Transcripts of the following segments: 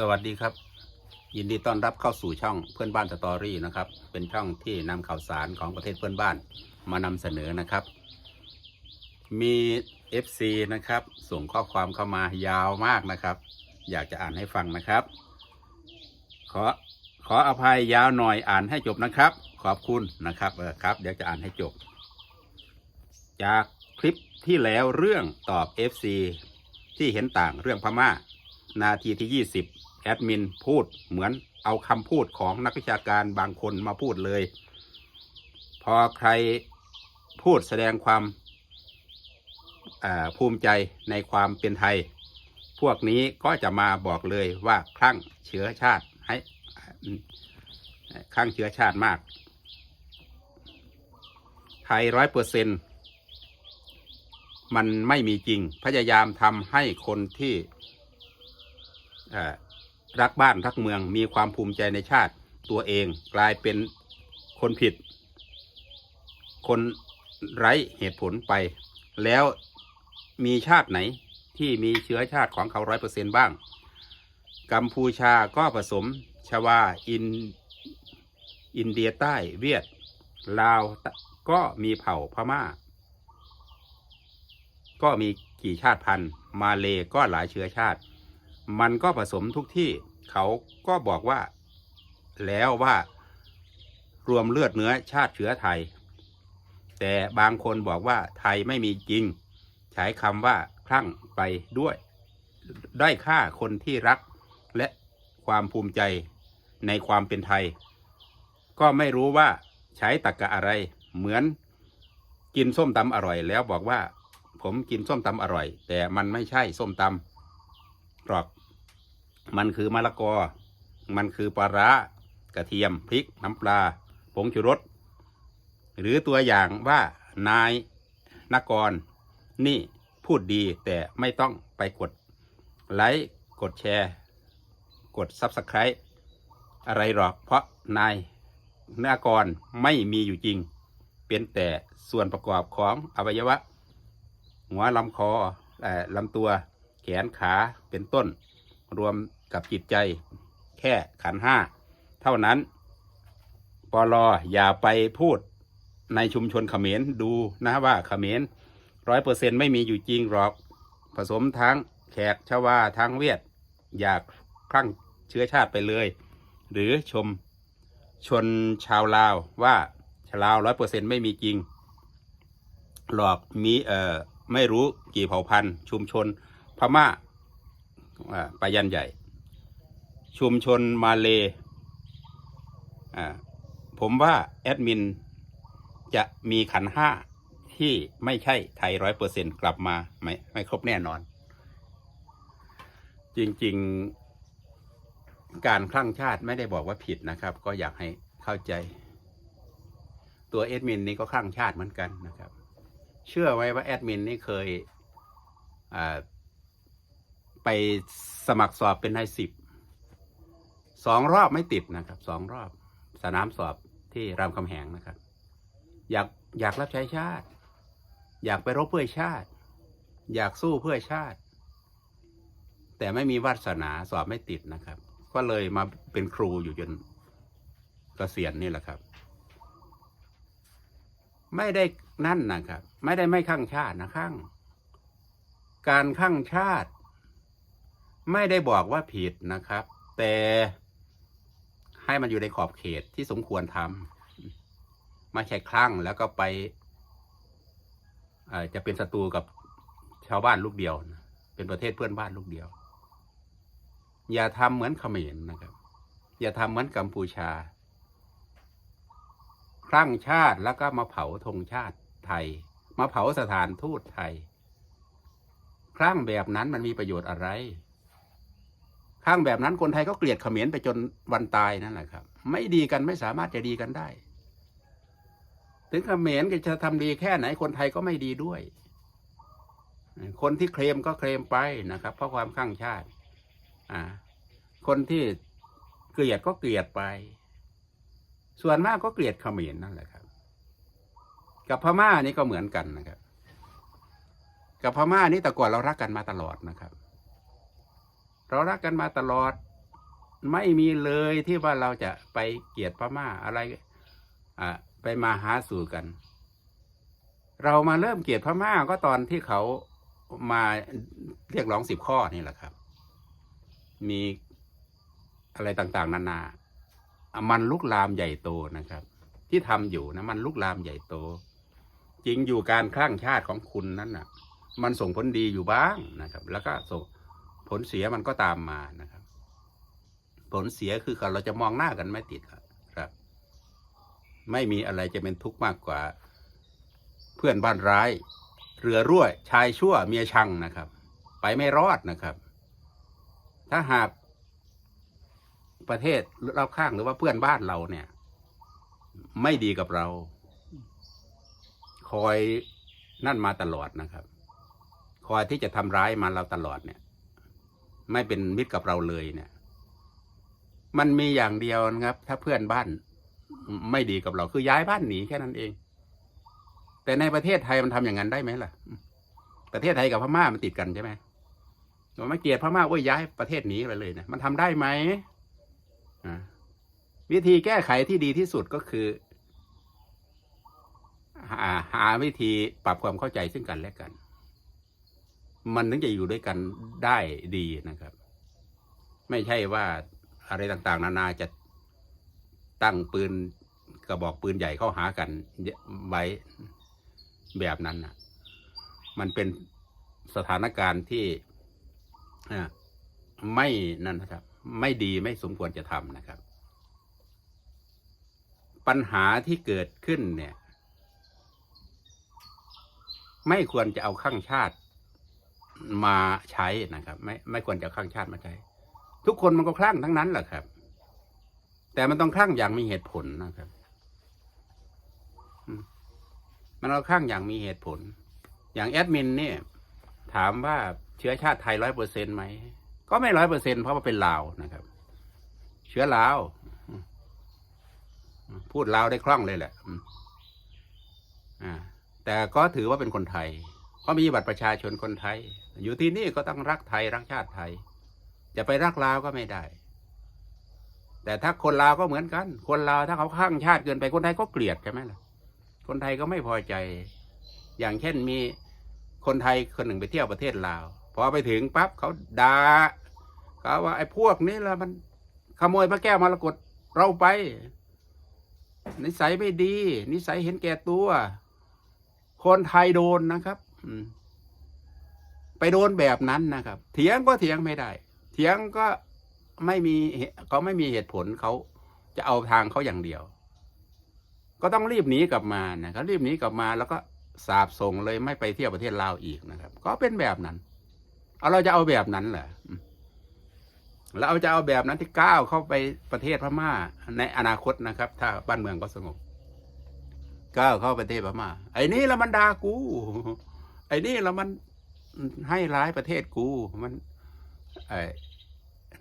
สวัสดีครับ ยินดีต้อนรับเข้าสู่ช่องเพื่อนบ้านสตอรี่นะครับ เป็นช่องที่นำข่าวสารของประเทศเพื่อนบ้านมานำเสนอนะครับ มี FC นะครับ ส่งข้อความเข้ามายาวมากนะครับ อยากจะอ่านให้ฟังนะครับ ขอขออภัยยาวหน่อยอ่านให้จบนะครับ ขอบคุณนะครับเออครับ เดี๋ยวจะอ่านให้จบ จากคลิปที่แล้วเรื่องตอบ FC ที่เห็นต่างเรื่องพม่า นาทีที่ 20 แอดมินพูดเหมือนเอาคำพูดของนักวิชาการบางคนมาพูดเลย พอใครพูดแสดงความภูมิใจในความเป็นไทย พวกนี้ก็จะมาบอกเลยว่าคลั่งเชื้อชาติให้คลั่งเชื้อชาติมาก ไทยร้อยเปอร์เซ็นมันไม่มีจริง พยายามทำให้คนที่ รักบ้านรักเมือง มีความภูมิใจในชาติตัวเองกลายเป็นคนผิด คนไร้เหตุผลไป แล้วมีชาติไหนที่มีเชื้อชาติของเขาร้อยเปอร์เซนบ้าง กัมพูชาก็ผสมชวาอินอินเดียใต้เวียด ลาวก็มีเผ่าพม่า ก็มีกี่ชาติพันธุ์ มาเลก็หลายเชื้อชาติ มันก็ผสมทุกที่ เขาก็บอกว่า แล้วว่ารวมเลือดเนื้อชาติเชื้อไทย แต่บางคนบอกว่าไทยไม่มีจริง ใช้คำว่าคลั่งไปด้วยได้ค่าคนที่รักและความภูมิใจในความเป็นไทย ก็ไม่รู้ว่าใช้ตรกกะอะไร เหมือนกินส้มตำอร่อย แล้วบอกว่า ผมกินส้มตำอร่อย แต่มันไม่ใช่ส้มตำหรอก มันคือมะละกอ มันคือปลาร้ากระเทียมพริกน้ำปลา ผงชูรส หรือตัวอย่างว่านายนกร นี่พูดดีแต่ไม่ต้องไปกดไลค์กดแชร์ กด Subscribe อะไรหรอก เพราะนายนกรไม่มีอยู่จริง เป็นแต่ส่วนประกอบของอวัยวะ หัวลำคออลำตัวแขนขาเป็นต้น รวมกับจิตใจแค่ขันห้าเท่านั้นปลออย่าไปพูดในชุมชนเขมรดูนะว่าเขมรร้อยเปอร์เซ็นไม่มีอยู่จริงหรอก ผสมทั้งแขกชาวาทั้งเวียด อยากคลั่งเชื้อชาติไปเลย หรือชมชนชาวลาวว่าชาวลาวร้อยเปอร์เซ็นไม่มีจริง หลอกมีเอ่อไม่รู้กี่เผ่าพันธุ์ ชุมชนพม่า อ่าไปยันใหญ่ ชุมชนมาเลผมว่าแอดมินจะมีขันห้าที่ไม่ใช่ไทยร้อยเปอร์เซ็นกลับมาไม่ไม่ครบแน่นอน จริงๆ การคลั่งชาติไม่ได้บอกว่าผิดนะครับ ก็อยากให้เข้าใจ ตัวแอดมินนี่ก็คลั่งชาติเหมือนกันนะครับ เชื่อไว้ว่าแอดมินนี่เคยอ่า ไปสมัครสอบเป็นนายสิบสองรอบไม่ติดนะครับสองรอบสนามสอบที่รามคำแหงนะครับ อยากอยากรับใช้ชาติ อยากไปรบเพื่อชาติ อยากสู้เพื่อชาติ แต่ไม่มีวาสนาสอบไม่ติดนะครับ ก็เลยมาเป็นครูอยู่จนเกษียณนี่แหละครับ ไม่ได้นั่นนะครับ ไม่ได้ไม่ข้างชาตินะข้าง การข้างชาติ ไม่ได้บอกว่าผิดนะครับ แต่ให้มันอยู่ในขอบเขตที่สมควรทำไม่ใช่คลั่งแล้วก็ไปจะเป็นศัตรูกับชาวบ้านลูกเดียว เป็นประเทศเพื่อนบ้านลูกเดียว อย่าทำเหมือนเขมรนะครับ อย่าทำเหมือนกัมพูชาคลั่งชาติแล้วก็มาเผาธงชาติไทย มาเผาสถานทูตไทยคลั่งแบบนั้นมันมีประโยชน์อะไร คลั่งแบบนั้นคนไทยก็เกลียดเขมรไปจนวันตายนั่นแหละครับ ไม่ดีกันไม่สามารถจะดีกันได้ ถึงเขมรจะทำดีแค่ไหนคนไทยก็ไม่ดีด้วย คนที่เคลมก็เคลมไปนะครับ เพราะความข้างชาติ อ่า คนที่เกลียดก็เกลียดไป ส่วนมากก็เกลียดเขมรนั่นแหละครับ กับพม่านี่ก็เหมือนกันนะครับ กับพม่านี่แต่ก่อนเรารักกันมาตลอดนะครับ เรารักกันมาตลอด ไม่มีเลยที่ว่าเราจะไปเกลียดพม่าอะไรอ่าไปมาหาสู่กัน เรามาเริ่มเกลียดพม่าก็ตอนที่เขามาเรียกร้องสิบข้อนี่แหละครับ มีอะไรต่างๆ นานาอะมันลุกลามใหญ่โตนะครับ ที่ทำอยู่นะมันลุกลามใหญ่โต จริงอยู่การคลั่งชาติของคุณนั้นน่ะ มันส่งผลดีอยู่บ้างนะครับ แล้วก็ส่ง ผลเสียมันก็ตามมานะครับ ผลเสียคือเราจะมองหน้ากันไม่ติดครับ ไม่มีอะไรจะเป็นทุกข์มากกว่า เพื่อนบ้านร้าย เรือรั่วชายชั่วเมียชังนะครับ ไปไม่รอดนะครับ ถ้าหากประเทศรอบข้างหรือว่าเพื่อนบ้านเราเนี่ย ไม่ดีกับเรา คอยนั่นมาตลอดนะครับ คอยที่จะทำร้ายมาเราตลอดเนี่ย ไม่เป็นมิตรกับเราเลยเนี่ย มันมีอย่างเดียวนะครับ ถ้าเพื่อนบ้าน ไม่ดีกับเราคือย้ายบ้านหนีแค่นั้นเอง แต่ในประเทศไทยมันทำอย่างนั้นได้ไหมล่ะ ประเทศไทยกับพม่ามันติดกันใช่ไหมเราไม่เกลียดพม่าโอ้ยย้ายประเทศหนีไปเลยนะมันทำได้ไหมวิธีแก้ไขที่ดีที่สุดก็คือหาหาวิธีปรับความเข้าใจซึ่งกันและกัน มันถึงจะอยู่ด้วยกันได้ดีนะครับ ไม่ใช่ว่าอะไรต่างๆ นานาจะตั้งปืนกระบอกปืนใหญ่เข้าหากันไว้แบบนั้นนะมันเป็นสถานการณ์ที่อ่าไม่นั่นนะครับ ไม่ดีไม่สมควรจะทำนะครับ ปัญหาที่เกิดขึ้นเนี่ย ไม่ควรจะเอาข้างชาติ มาใช้นะครับ ไม่ไม่ควรจะเอาข้างชาติมาใช้ ทุกคนมันก็คลั่งทั้งนั้นแหละครับ แต่มันต้องคลั่งอย่างมีเหตุผลนะครับมันเอาคลั่งอย่างมีเหตุผล อย่างแอดมินเนี่ยถามว่าเชื้อชาติไทยร้อยเปอร์เซ็นไหม ก็ไม่ร้อยเปอร์เซ็นเพราะว่าเป็นลาวนะครับ เชื้อลาว พูดลาวได้คล่องเลยแหละอ่าแต่ก็ถือว่าเป็นคนไทย เพราะมีบัตรประชาชนคนไทย อยู่ที่นี่ก็ต้องรักไทยรักชาติไทย จะไปรักลาวก็ไม่ได้ แต่ถ้าคนลาวก็เหมือนกัน คนลาวถ้าเขาข้างชาติเกินไปคนไทยก็เกลียดใช่ไหมล่ะ คนไทยก็ไม่พอใจ อย่างเช่นมีคนไทยคนหนึ่งไปเที่ยวประเทศลาวพอไปถึงปั๊บเขาด่าเขาว่าไอ้พวกนี้ละมันขโมยพระแก้วมรกตเราไป นิสัยไม่ดี นิสัยเห็นแก่ตัว คนไทยโดนนะครับ ไปโดนแบบนั้นนะครับ เถียงก็เถียงไม่ได้ เถียงก็ไม่มีเขาไม่มีเหตุผลเขาจะเอาทางเขาอย่างเดียว ก็ต้องรีบหนีกลับมานะครับรีบหนีกลับมาแล้วก็สาบส่งเลยไม่ไปเที่ยวประเทศลาวอีกนะครับ ก็เป็นแบบนั้นเอาเราจะเอาแบบนั้นเหรอแล้วเอาจะเอาแบบนั้นที่ก้าวเข้าไปประเทศพม่า ในอนาคตนะครับ ถ้าบ้านเมืองก็สงบก้าวเข้าประเทศพม่าไอ้นี่ละมันดากู ไอ้นี่และมันให้ร้ายประเทศกูมันไอ้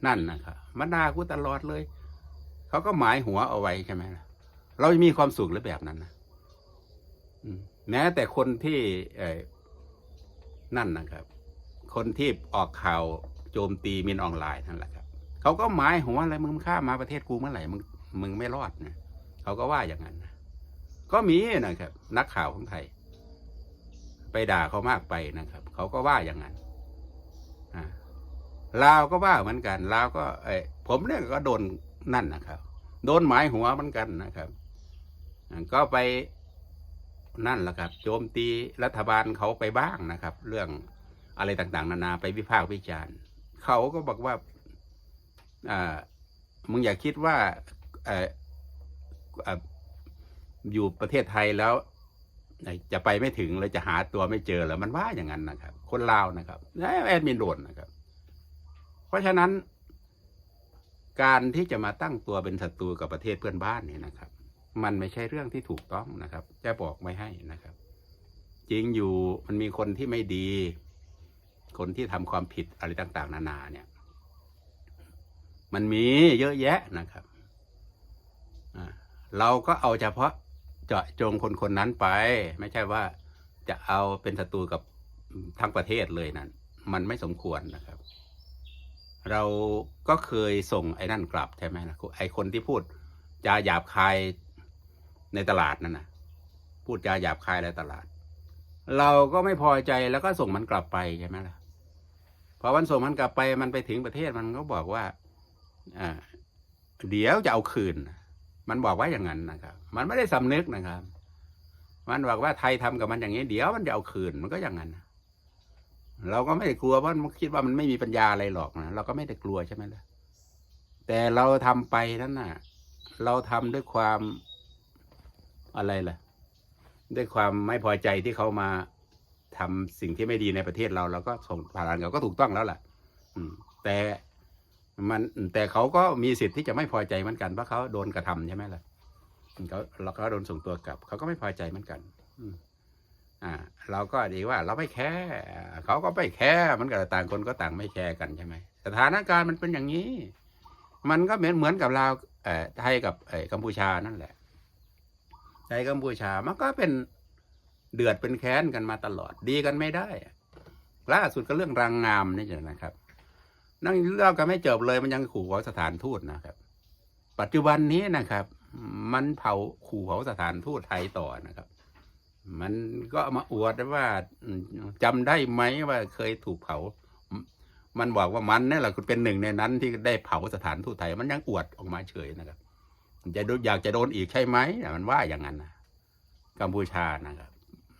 นั่นนะครับมันด่ากูตลอดเลย เขาก็หมายหัวเอาไว้ใช่ไหมล่ะ เราจะมีความสุขหรือแบบนั้นนะแม้แต่คนที่เอ่อนั่นนะครับ คนที่ออกข่าวโจมตีมินออนไลน์นั่นแหละครับเขาก็หมายหัวอะไรมึงข้ามมาประเทศกูเมื่อไหร่มึงมึงไม่รอดนะเขาก็ว่าอย่างนั้นนะก็มีนะครับ นักข่าวของไทย ไปด่าเขามากไปนะครับ เขาก็ว่าอย่างนั้นลาวก็ว่าเหมือนกันลาวก็เอผมเนี่ยก็โดนนั่นนะครับ โดนหมายหัวเหมือนกันนะครับ ก็ไปนั่นแหละครับ โจมตีรัฐบาลเขาไปบ้างนะครับ เรื่องอะไรต่างๆ นานาไปวิพากษ์วิจารณ์เขาก็บอกว่าอ่ามึงอย่าคิดว่าอ่อเอ่ออยู่ประเทศไทยแล้ว จะไปไม่ถึงเลยจะหาตัวไม่เจอเหรอมันว่าอย่างนั้นนะครับ คนลาวนะครับแอดมินโดนนะครับ เพราะฉะนั้น การที่จะมาตั้งตัวเป็นศัตรูกับประเทศเพื่อนบ้านเนี่ยนะครับ มันไม่ใช่เรื่องที่ถูกต้องนะครับ จะบอกไม่ให้นะครับ จริงอยู่มันมีคนที่ไม่ดี คนที่ทำความผิดอะไรต่างๆ นานาเนี่ย มันมีเยอะแยะนะครับเราก็เอาเฉพาะ เจาะจงคนคนนั้นไป ไม่ใช่ว่าจะเอาเป็นศัตรูกับทั้งประเทศเลยนั่นมันไม่สมควรนะครับ เราก็เคยส่งไอ้นั่นกลับใช่ไหมล่ะไอ้คนที่พูดจาหยาบคายในตลาดนั่นนะพูดจาหยาบคายในตลาด เราก็ไม่พอใจแล้วก็ส่งมันกลับไปใช่ไหมล่ะพอวันส่งมันกลับไปมันไปถึงประเทศมันก็บอกว่าอ่าเดี๋ยวจะเอาคืน มันบอกว่าอย่างนั้นนะครับ มันไม่ได้สำนึกนะครับ มันบอกว่าไทยทำกับมันอย่างนี้ เดี๋ยวมันจะเอาคืนมันก็อย่างนั้นเราก็ไม่ได้กลัวเพราะมันคิดว่ามันไม่มีปัญญาอะไรหรอกนะเราก็ไม่ได้กลัวใช่ไหมล่ะแต่เราทำไปนั้นน่ะ เราทำด้วยความอะไรล่ะ ด้วยความไม่พอใจที่เขามาทำสิ่งที่ไม่ดีในประเทศเราเราก็ส่งผ่านเขาก็ถูกต้องแล้วล่ะ อืม แต่ มันแต่เขาก็มีสิทธิ์ที่จะไม่พอใจเหมือนกันเพราะเขาโดนกระทำใช่ไหมล่ะเขาเราก็โดนส่งตัวกลับ เขาก็ไม่พอใจเหมือนกันอ่า เราก็ดีว่าเราไม่แคร์เขาก็ไม่แคร์มันก็ต่างคนก็ต่างไม่แคร์กันใช่ไหมสถานการณ์มันเป็นอย่างนี้ มันก็เหมือนเหมือนกับเราวเอ่อไทยกับเอ่อกัมพูชานั่นแหละไทยกัมพูชามันก็เป็นเดือดเป็นแค้นกันมาตลอดดีกันไม่ได้ล่าสุดก็เรื่องรางงามนี่นะครับ นั่งเล่ากันไม่จบเลยมันยังขู่เผาสถานทูตนะครับ ปัจจุบันนี้นะครับ มันเผาขู่เผาสถานทูตไทยต่อนะครับ มันก็มาอวดว่าอืมจำได้ไหมว่าเคยถูกเผา มันบอกว่ามันนี่แหละคือเป็นหนึ่งในนั้นที่ได้เผาสถานทูตไทย มันยังอวดออกมาเฉยนะครับจะโดนอยากจะโดนอีกใช่ไหมมันว่าอย่างนั้นนะกัมพูชานะครับ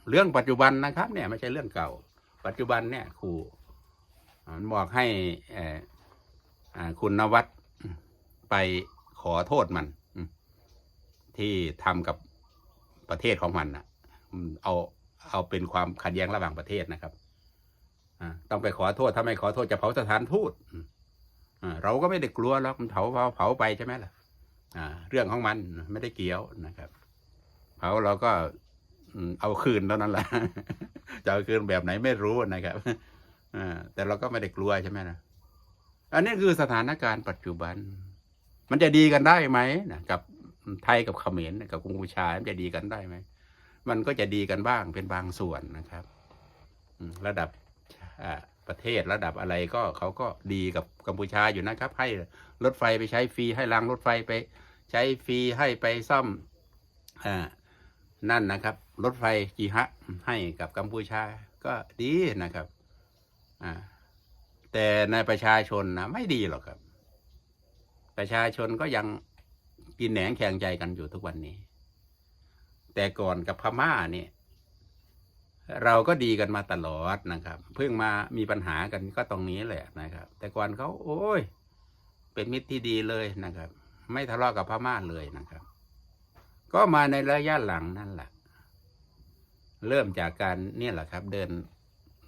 เรื่องปัจจุบันนะครับ เนี่ยไม่ใช่เรื่องเก่า ปัจจุบันเนี่ยครู มันบอกให้คุณนวัดไปขอโทษมัน ที่ทำกับประเทศของมันนะเอาเอาเป็นความขัดแย้งระหว่างประเทศนะครับต้องไปขอโทษถ้าไม่ขอโทษจะเผาสถานทูตเราก็ไม่ได้กลัวหรอกมันเผาเผาเผาไปใช่ไหมล่ะเรื่องของมันไม่ได้เกี่ยวนะครับ เผาเราก็เอาคืนเท่านั้นแหละจะเอาคืนแบบไหนไม่รู้นะครับ อ่าแต่เราก็ไม่ได้กลัวใช่ไหมนะอันนี้คือสถานการณ์ปัจจุบัน มันจะดีกันได้ไหมนะกับไทยกับเขมรกับกัมพูชามันจะดีกันได้ไหมมันก็จะดีกันบ้างเป็นบางส่วนนะครับระดับประเทศระดับอะไรก็เขาก็ดีกับกัมพูชาอยู่นะครับ ให้รถไฟไปใช้ฟรีให้รางรถไฟไปใช้ฟรีให้ไปซ่อมอนั่นนะครับ รถไฟจีฮะให้กับกัมพูชาก็ดีนะครับ แต่ในประชาชนนะไม่ดีหรอกครับ ประชาชนก็ยังกินแหนงแข่งใจกันอยู่ทุกวันนี้ แต่ก่อนกับพม่าเนี่ยเราก็ดีกันมาตลอดนะครับ เพิ่งมามีปัญหากันก็ตรงนี้แหละนะครับ แต่ก่อนเขาโอ้ย เป็นมิตรที่ดีเลยนะครับ ไม่ทะเลาะกับพม่าเลยนะครับ ก็มาในระยะหลังนั่นแหละ เริ่มจากการเนี่ยแหละครับ เดิน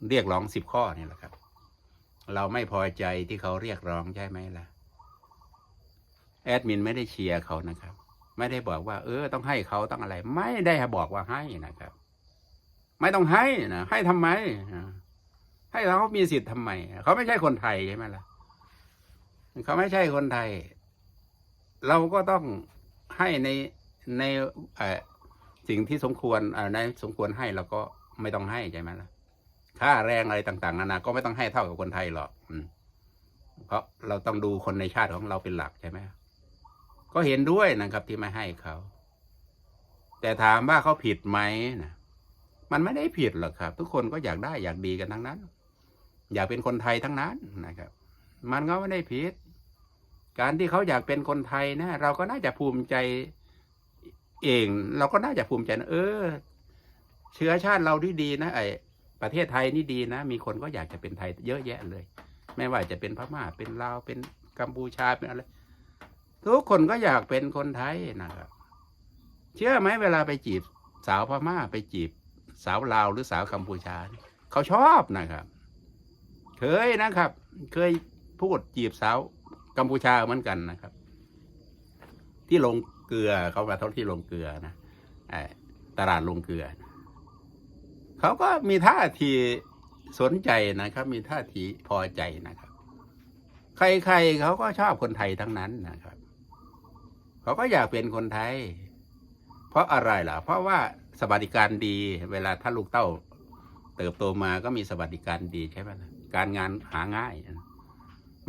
เรียกร้องสิบข้อเนี่ยแหละครับ เราไม่พอใจที่เขาเรียกร้องใช่ไหมล่ะ แอดมินไม่ได้เชียร์เขานะครับ ไม่ได้บอกว่า เออ ต้องให้เขาต้องอะไร ไม่ได้บอกว่าให้นะครับ ไม่ต้องให้นะให้ทำไมให้เขามีสิทธิ์ทำไมเขาไม่ใช่คนไทยใช่ไหมล่ะเขาไม่ใช่คนไทย เราก็ต้องให้ในในสิ่งที่สมควรในสมควรให้เราก็ไม่ต้องให้ใช่ไหมล่ะ ค่าแรงอะไรต่างๆนานาก็ไม่ต้องให้เท่ากับคนไทยหรอกเพราะเราต้องดูคนในชาติของเราเป็นหลักใช่ไหมก็เห็นด้วยนะครับที่ไม่ให้เขา แต่ถามว่าเขาผิดไหมนะมันไม่ได้ผิดหรอกครับ ทุกคนก็อยากได้อยากดีกันทั้งนั้น อยากเป็นคนไทยทั้งนั้นนะครับ มันก็ไม่ได้ผิด การที่เขาอยากเป็นคนไทยนะเราก็น่าจะภูมิใจเอง เราก็น่าจะภูมิใจนะเออ เชื้อชาติเราที่ดีนะไอ ประเทศไทยนี่ดีนะ มีคนก็อยากจะเป็นไทยเยอะแยะเลย ไม่ว่าจะเป็นพม่าเป็นลาวเป็นกัมพูชาเป็นอะไรทุกคนก็อยากเป็นคนไทยนะครับเชื่อไหมเวลาไปจีบสาวพม่าไปจีบ สาวลาวหรือสาวกัมพูชา เขาชอบนะครับ เคยนะครับ เคยพูดจีบสาวกัมพูชาเหมือนกันนะครับ ที่ลงเกลือเขามาเท่าที่ลงเกลือนะอตลาดลงเกลือนะ เขาก็มีท่าทีสนใจนะครับ มีท่าทีพอใจนะครับ ใครๆเขาก็ชอบคนไทยทั้งนั้นนะครับ เขาก็อยากเป็นคนไทย เพราะอะไรล่ะ เพราะว่าสวัสดิการดี เวลาถ้าลูกเต้า เติบโตมาก็มีสวัสดิการดีใช่ไหมล่ะการงานหาง่าย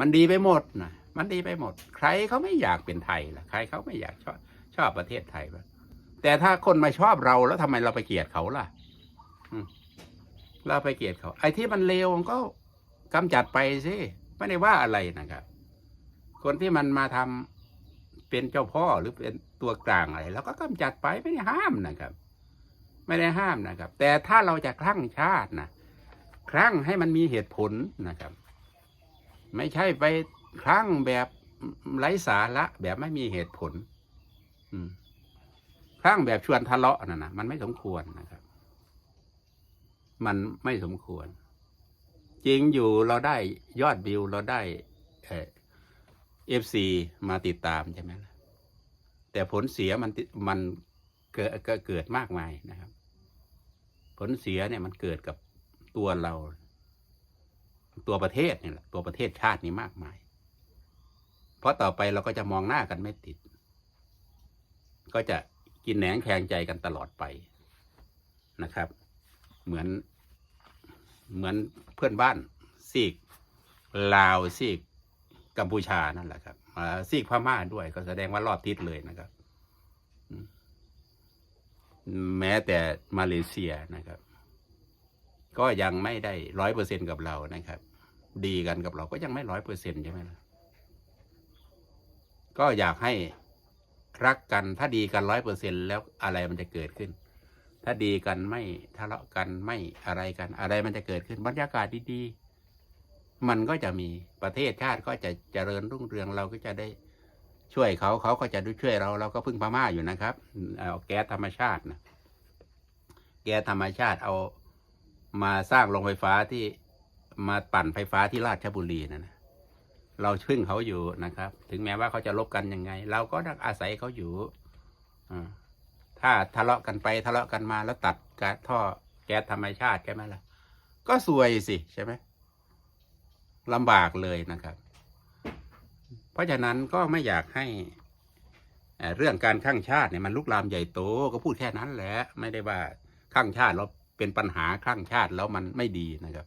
มันดีไปหมดนะมันดีไปหมด ใครเขาไม่อยากเป็นไทยล่ะ ใครเขาไม่อยากชอบชอบประเทศไทยล่ะแต่ถ้าคนมาชอบเราแล้วทำไมเราไปเกลียดเขาล่ะ เราไปเกลียดเขา ไอ้ที่มันเลวก็กำจัดไปสิไม่ได้ว่าอะไรนะครับ คนที่มันมาทำเป็นเจ้าพ่อหรือเป็นตัวกลางอะไรเราก็กำจัดไปไม่ได้ห้ามนะครับ ไม่ได้ห้ามนะครับ แต่ถ้าเราจะคลั่งชาตินะคลั่งให้มันมีเหตุผลนะครับ ไม่ใช่ไปคลั่งแบบไร้สาระแบบไม่มีเหตุผล อืมคลั่งแบบชวนทะเลาะนั่นนะมันไม่สมควรนะครับ มันไม่สมควร จริงอยู่เราได้ยอดวิวเราได้เอฟซีมาติดตามใช่ไหมล่ะแต่ผลเสียมันมันเกิดเกิดเกิดมากมายนะครับ ผลเสียเนี่ยมันเกิดกับตัวเรา ตัวประเทศเนี่ยแหละตัวประเทศชาตินี่มากมาย เพราะต่อไปเราก็จะมองหน้ากันไม่ติด ก็จะกินแหนงแคลงใจกันตลอดไปนะครับ เหมือน เหมือนเพื่อนบ้านซีกลาวซีกกัมพูชานั่นแหละครับซีกพม่าด้วยก็แสดงว่ารอบทิศเลยนะครับ แม้แต่มาเลเซียนะครับ ก็ยังไม่ได้ร้อยเปอร์เซ็นกับเรานะครับ ดีกันกับเราก็ยังไม่ร้อยเปอร์เซ็นใช่ไหมล่ะก็อยากให้รักกันถ้าดีกันร้อยเปอร์เซ็นแล้วอะไรมันจะเกิดขึ้น ถ้าดีกันไม่ทะเลาะกันไม่อะไรกัน อะไรมันจะเกิดขึ้นบรรยากาศดีๆ มันก็จะมีประเทศชาติก็จะเจริญรุ่งเรืองเราก็จะได้ช่วยเขาเขาก็จะด้ช่วยเราเราก็พึ่งพม่าอยู่นะครับเอาแก๊สธรรมชาตินะแก๊สธรรมชาติเอามาสร้างโรงไฟฟ้าที่มาปั่นไฟฟ้าที่ราชบุรีนะนะเราพึ่งเขาอยู่นะครับ ถึงแม้ว่าเขาจะลบกันยังไง เราก็อาศัยเขาอยู่อ่า ถ้าทะเลาะกันไปทะเลาะกันมาแล้วตัดกาท่อแก๊สธรรมชาติใช่ไหมล่ะ ก็ซวยสิใช่ไหมลำบากเลยนะครับ เพราะฉะนั้นก็ไม่อยากให้เรื่องการข้างชาติเนี่ยมันลุกลามใหญ่โตก็พูดแค่นั้นแหละไม่ได้ว่าข้างชาติเราเป็นปัญหาข้างชาติแล้วมันไม่ดีนะครับ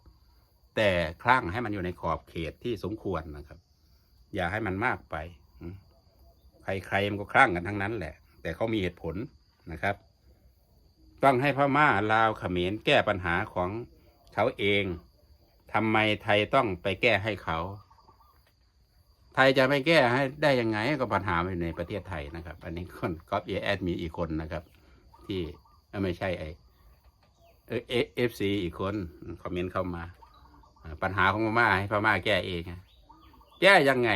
แต่คลั่งให้มันอยู่ในขอบเขตที่สมควรนะครับ อย่าให้มันมากไป ใครๆมันก็คลั่งกันทั้งนั้นแหละ แต่เขามีเหตุผล นะครับ ต้องให้พม่าลาวเขมรแก้ปัญหาของเขาเองทำไมไทยต้องไปแก้ให้เขา ไทยจะไม่แก้ให้ได้ยังไงก็ปัญหาอยู่ในประเทศไทยนะครับ อันนี้คนก๊อปเอแอดมีอีกคนนะครับ ที่ไม่ใช่ไอเอเอฟซีอีกคนคอมเมนต์เข้ามา ปัญหาของพม่าให้พม่าแก้เองแก้ยังไง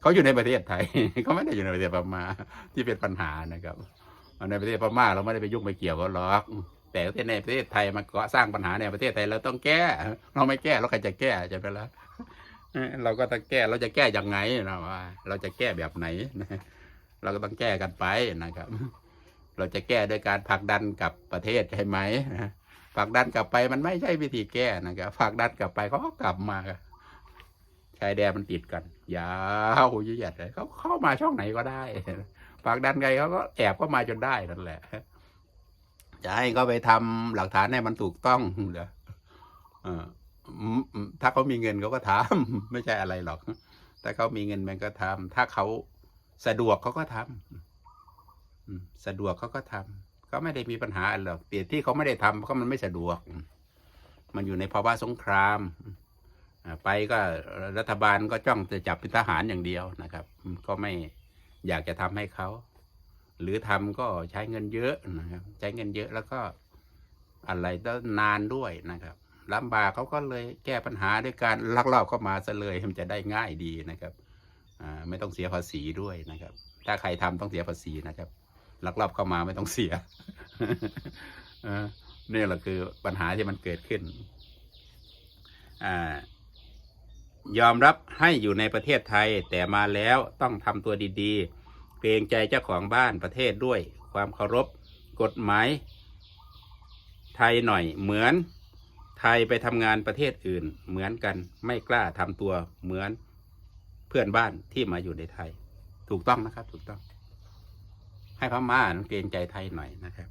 เขาอยู่ในประเทศไทยเขาไม่ได้อยู่ในประเทศพม่าที่เป็นปัญหานะครับ ในประเทศพม่าเราไม่ได้ไปยุ่งไปเกี่ยวเขาหรอกแต่ประเทศในประเทศไทยมันก็สร้างปัญหาในประเทศไทยเราต้องแก้ เราไม่แก้เราใครจะแก้ใช่ไหมล่ะเอ้ยเราก็ต้องแก้เราจะแก้ยังไงนะว่าเราจะแก้แบบไหนเราก็ต้องแก้กันไปนะครับ เราจะแก้โดยการผลักดันกับประเทศใช่ไหมผลักดันกลับไปมันไม่ใช่วิธีแก้นะครับผลักดันกลับไปเขาก็กลับมาชายแดนมันติดกันยาวยืดหยัดเลยเขาเข้ามาช่องไหนก็ได้ ผลักดันไงเขาก็แอบก็มาจนได้นั่นแหละจะให้เขาไปทำหลักฐานให้มันถูกต้องเหรอถ้าเขามีเงินเขาก็ทำไม่ใช่อะไรหรอก ถ้าเขามีเงินมันก็ทำถ้าเขาสะดวกเขาก็ทำสะดวกเขาก็ทำก็ไม่ได้มีปัญหาอะไรหรอกแต่ที่เขาไม่ได้ทำเพราะมันไม่สะดวก มันอยู่ในภาวะสงครามไปก็รัฐบาลก็จ้องจะจับเป็นทหารอย่างเดียวนะครับ ก็ไม่ อยากจะทำให้เขา หรือทำก็ใช้เงินเยอะนะครับ ใช้เงินเยอะแล้วก็อะไรต้องนานด้วยนะครับลำบากเขาก็เลยแก้ปัญหาด้วยการลักลอบเข้ามาซะเลยมันจะได้ง่ายดีนะครับไม่ต้องเสียภาษีด้วยนะครับ ถ้าใครทำต้องเสียภาษีนะครับลักลอบเข้ามาไม่ต้องเสียเนี่แหละคือปัญหาที่มันเกิดขึ้น อ่า ยอมรับให้อยู่ในประเทศไทย แต่มาแล้วต้องทำตัวดีๆ เกรงใจเจ้าของบ้านประเทศด้วย ความเคารพกฎหมาย ไทยหน่อยเหมือน ไทยไปทำงานประเทศอื่น เหมือนกันไม่กล้าทำตัวเหมือนเพื่อนบ้านที่มาอยู่ในไทย ถูกต้องนะครับ ถูกต้อง ให้พม่าเกรงใจไทยหน่อยนะครับ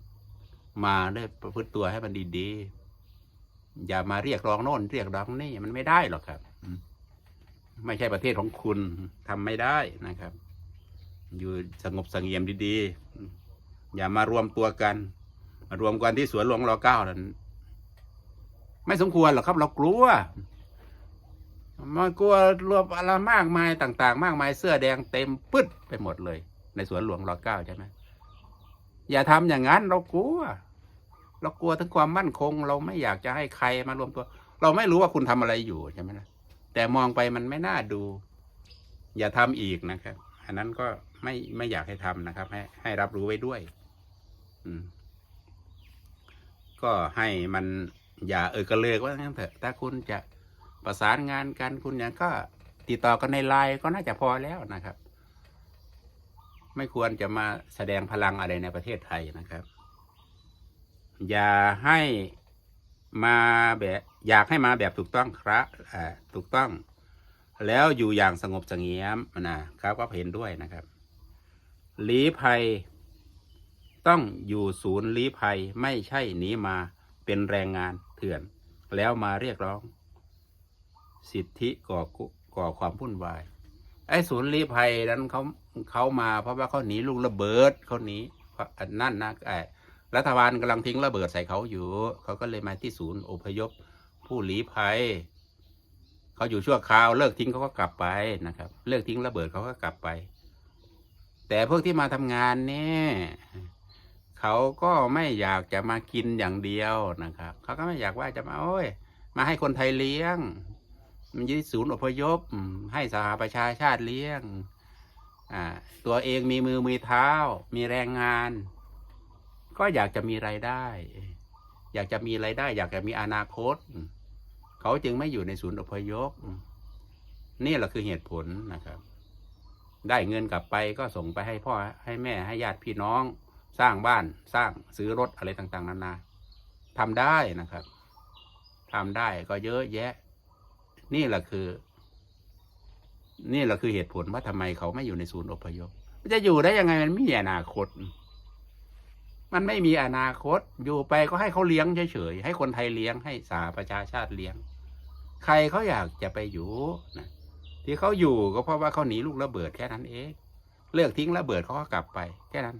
มาได้ประพฤติตัวให้มันดีๆอย่ามาเรียกร้องโน่นเรียกร้องนี่มันไม่ได้หรอกครับ ไม่ใช่ประเทศของคุณทำไม่ได้นะครับ อยู่สงบเสงี่ยมดีๆ อย่ามารวมตัวกัน มารวมกันที่สวนหลวงรอเก้านั้นไม่สมควรหรอกครับ เรากลัวมันกลัวรวมอะไรมากมายต่าง ๆ มากมายเสื้อแดงเต็มปึ๊ดไปหมดเลย ในสวนหลวงรอเก้าใช่ไหมอย่าทำอย่างนั้นเรากลัว เรากลัวถึงความมั่นคง เราไม่อยากจะให้ใครมารวมตัว เราไม่รู้ว่าคุณทำอะไรอยู่ใช่ไหมนะ แต่มองไปมันไม่น่าดู อย่าทำอีกนะครับ อันนั้นก็ไม่ไม่อยากให้ทำนะครับ ให้ให้รับรู้ไว้ด้วย อืม ก็ให้มันอย่าเออกระเลิกว่างั้นเถอะถ้าคุณจะประสานงานกันคุณเนี่ยก็ติดต่อกันในไลน์ก็น่าจะพอแล้วนะครับ ไม่ควรจะมาแสดงพลังอะไรในประเทศไทยนะครับ อย่าให้ มาแบบอยากให้มาแบบถูกต้องครับถูกต้อง แล้วอยู่อย่างสงบเสงี่ยมนะครับก็เห็นด้วยนะครับลี้ภัย ต้องอยู่ศูนย์ลี้ภัยไม่ใช่หนีมาเป็นแรงงานเถื่อน แล้วมาเรียกร้อง สิทธิก่อก่อความวุ่นวายไอ้ศูนย์ลี้ภัยนั้นเขาเขามาเพราะว่าเขาหนีลูกระเบิดเขาหนีเพราะอันนั่นนะไอ้ รัฐบาลกำลังทิ้งระเบิดใส่เขาอยู่ เขาก็เลยมาที่ศูนย์อพยพผู้ลี้ภัย เขาอยู่ชั่วคราว เลิกทิ้งเขาก็กลับไปนะครับ เลิกทิ้งระเบิดเขาก็กลับไป แต่พวกที่มาทำงานเนี่ยเขาก็ไม่อยากจะมากินอย่างเดียวนะครับ เขาก็ไม่อยากว่าจะมาโอ้ย มาให้คนไทยเลี้ยง มันอยึดศูนย์อพยพ ให้สหประชาชาติเลี้ยง อ่า ตัวเองมีมือมีเท้า มีแรงงาน ก็อยากจะมีไรายได้ อยากจะมีไรายได้ อยากจะมีอนาคต เขาจึงไม่อยู่ในศูนย์อพยพนี่แหละคือเหตุผลนะครับ ได้เงินกลับไปก็ส่งไปให้พ่อให้แม่ให้ญาติพี่น้อง สร้างบ้านสร้างซื้อรถอะไรต่าง ๆนานาทำได้นะครับทำได้ก็เยอะแยะ นี่แหละคือ นี่แหละคือเหตุผลว่าทำไมเขาไม่อยู่ในศูนย์อพยพจะอยู่ได้ยังไงมันไม่มีอนาคต มันไม่มีอนาคตอยู่ไปก็ให้เขาเลี้ยงเฉยๆให้คนไทยเลี้ยงให้สาประชาชาติเลี้ยง ใครเขาอยากจะไปอยู่นะที่เขาอยู่ก็เพราะว่าเขาหนีลูกระเบิดแค่นั้นเองเลิกทิ้งระเบิดเขาก็กลับไปแค่นั้น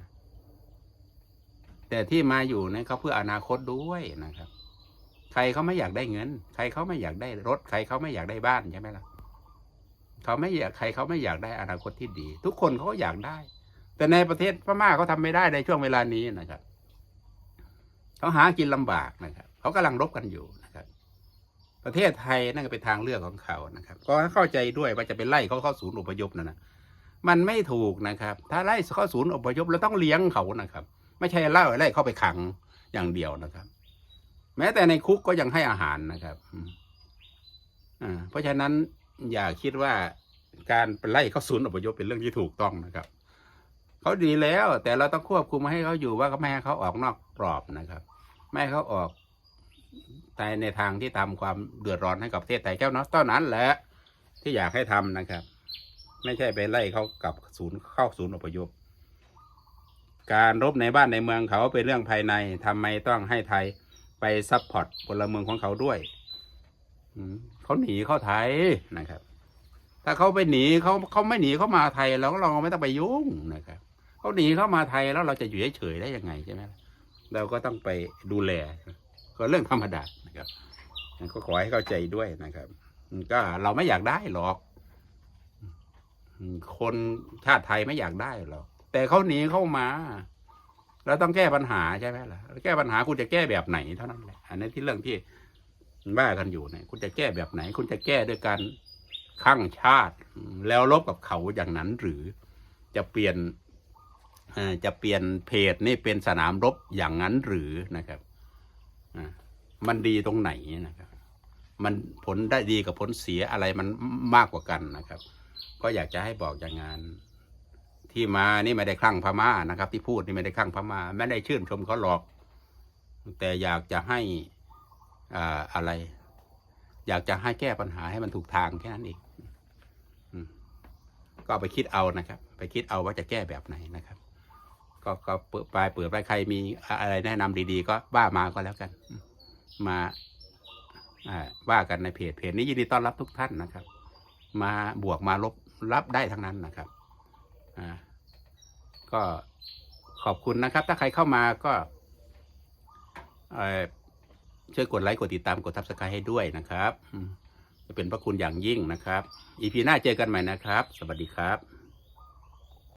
แต่ที่มาอยู่เนี่ยเขาเพื่ออนาคตด้วยนะครับ ใครเขาไม่อยากได้เงิน ใครเขาไม่อยากได้รถ ใครเขาไม่อยากได้บ้านใช่ไหมล่ะเขาไม่อยากใครเขาไม่อยากได้อนาคตที่ดี ทุกคนเขาก็อยากได้ แต่ในประเทศพม่าเขาทำไม่ได้ในช่วงเวลานี้นะครับเขาหากินลำบากนะครับเขากำลังรบกันอยู่นะครับ ประเทศไทยนั่นก็เป็นทางเลือกของเขานะครับ ก็เข้าใจด้วยว่าจะไปไล่เขาเข้าศูนย์อพยพนั่นนะมันไม่ถูกนะครับ ถ้าไล่เข้าศูนย์อพยพเราต้องเลี้ยงเขานะครับ ไม่ใช่ไล่าไล่เข้าไปขังอย่างเดียวนะครับ แม้แต่ในคุกก็ยังให้อาหารนะครับอ่าเพราะฉะนั้นอย่าคิดว่าการไปไล่เข้าศูนย์อพยพเป็นเรื่องที่ถูกต้องนะครับ เขาดีแล้ว แต่เราต้องควบคุมให้เขาอยู่ว่าไม่ให้เขาออกนอกกรอบนะครับ ไม่ให้เขาออกแต่ในทางที่ทำความเดือดร้อนให้กับประเทศไทยแค่นั้นเท่านั้นแหละที่อยากให้ทำนะครับ ไม่ใช่ไปไล่เขากับศูนย์เข้าศูนย์อพยพ การรบในบ้านในเมืองเขาเป็นเรื่องภายในทำไมต้องให้ไทยไปซัพพอร์ตพลเมืองของเขาด้วยเขาหนีเข้าไทยนะครับ ถ้าเขาไปหนีเขาเขาไม่หนีเข้ามาไทยเราก็เราไม่ต้องไปยุ่งนะครับ เขาหนีเข้ามาไทยแล้วเราจะอยู่เฉยๆได้ยังไงใช่ไหมเราก็ต้องไปดูแล ก็เรื่องธรรมดานะครับก็ขอให้เข้าใจด้วยนะครับ ก็เราไม่อยากได้หรอก คนชาติไทยไม่อยากได้หรอก แต่เขาหนีเข้ามาเราต้องแก้ปัญหาใช่ไหมล่ะ แก้ปัญหาคุณจะแก้แบบไหนเท่านั้นแหละ อันนี้ที่เรื่องที่ว่ากันอยู่เนี่ย คุณจะแก้แบบไหน คุณจะแก้ด้วยการข้างชาติ แล้วลบกับเขาอย่างนั้นหรือจะเปลี่ยน จะเปลี่ยนเพจนี่เป็นสนามรบอย่างนั้นหรือนะครับมันดีตรงไหนนะครับ มันผลได้ดีกับผลเสียอะไรมันมากกว่ากันนะครับ ก็อยากจะให้บอกอย่างงานที่มานี่ไม่ได้คลั่งพม่านะครับ ที่พูดนี่ไม่ได้คลั่งพม่าไม่ได้ชื่นชมเขาหรอก แต่อยากจะให้อ่าอะไร อยากจะให้แก้ปัญหาให้มันถูกทางแค่นั้นเองก็ไปคิดเอานะครับ ไปคิดเอาว่าจะแก้แบบไหนนะครับ ก็ก็เปิดปลายเปิดไปใครมีอะไรแนะนำดีๆ ก็ว่ามาก็แล้วกันมาอ่าว่ากันในเพจเพจนี้ยินดีต้อนรับทุกท่านนะครับ มาบวกมาลบรับได้ทั้งนั้นนะครับก็ขอบคุณนะครับ ถ้าใครเข้ามาก็ช่วยกดไลค์กดติดตามกดทับสกายให้ด้วยนะครับ จะเป็นพระคุณอย่างยิ่งนะครับอีพีหน้าเจอกันใหม่นะครับ สวัสดีครับ